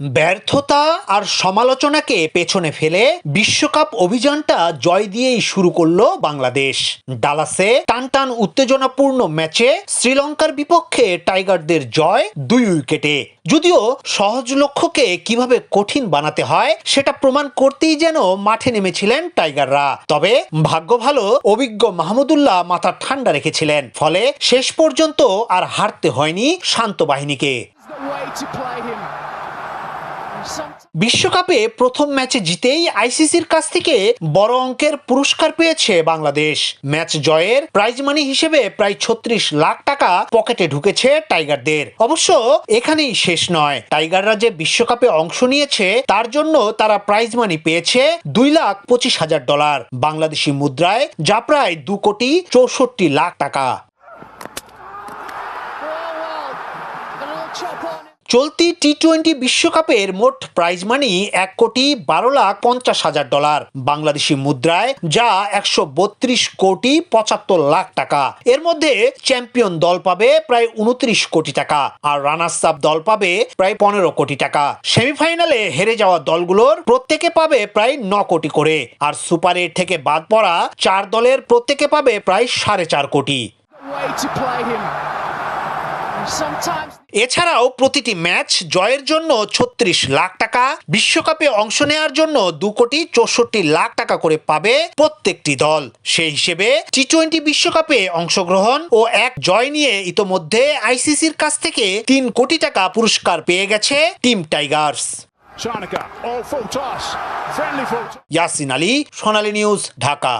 ব্যর্থতা আর সমালোচনাকে পেছনে ফেলে বিশ্বকাপ অভিযানটা জয় দিয়েই শুরু করল বাংলাদেশ। ডালাসে টানটান উত্তেজনাপূর্ণ ম্যাচে শ্রীলঙ্কার বিপক্ষে টাইগারদের জয় দুই উইকেটে। যদিও সহজ লক্ষ্যকে কীভাবে কঠিন বানাতে হয় সেটা প্রমাণ করতেই যেন মাঠে নেমেছিলেন টাইগাররা। তবে ভাগ্য ভালো অভিজ্ঞ মাহমুদুল্লাহ মাথা ঠান্ডা রেখেছিলেন। ফলে শেষ পর্যন্ত আর হারতে হয়নি শান্ত বাহিনীকে। বিশ্বকাপে প্রথম ম্যাচে জিতেই আইসিসির কাছ থেকে বড় অঙ্কের পুরস্কার পেয়েছে বাংলাদেশ। ম্যাচ জয়ের প্রাইজ মানি হিসেবে প্রায় ছত্রিশ লাখ টাকা পকেটে ঢুকেছে টাইগারদের। অবশ্য এখানেই শেষ নয়। টাইগাররা যে বিশ্বকাপে অংশ নিয়েছে তার জন্য তারা প্রাইজ মানি পেয়েছে দুই লাখ পঁচিশ হাজার ডলার। বাংলাদেশি মুদ্রায় যা প্রায় দু কোটি চৌষট্টি লাখ টাকা। চলতি টি টোয়েন্টি বিশ্বকাপের মোট প্রাইজ মানি এক কোটি বারো লাখ পঞ্চাশ হাজার ডলার বাংলাদেশি মুদ্রায় যা একশো বত্রিশ কোটি পঁচাত্তর লাখ টাকা। এর মধ্যে চ্যাম্পিয়ন দল পাবে প্রায় উনত্রিশ কোটি টাকা আর রানার্স আপ দল পাবে প্রায় পনেরো কোটি টাকা। সেমিফাইনালে হেরে যাওয়া দলগুলোর প্রত্যেকে পাবে প্রায় ন কোটি করে আর সুপার এইট থেকে বাদ পড়া চার দলের প্রত্যেকে পাবে প্রায় সাড়ে চার কোটি। এছাড়াও প্রতিটি ম্যাচ জয়ের জন্য ছত্রিশ লাখ টাকা বিশ্বকাপে অংশ নেওয়ার জন্য দু কোটি চৌষট্টি লাখ টাকা করে পাবে প্রত্যেকটি দল সেই হিসেবে টি টোয়েন্টি বিশ্বকাপে অংশগ্রহণ ও এক জয় নিয়ে ইতোমধ্যে আইসিসির কাছ থেকে তিন কোটি টাকা পুরস্কার পেয়ে গেছে team tigers. Yasin Ali Sonali news Dhaka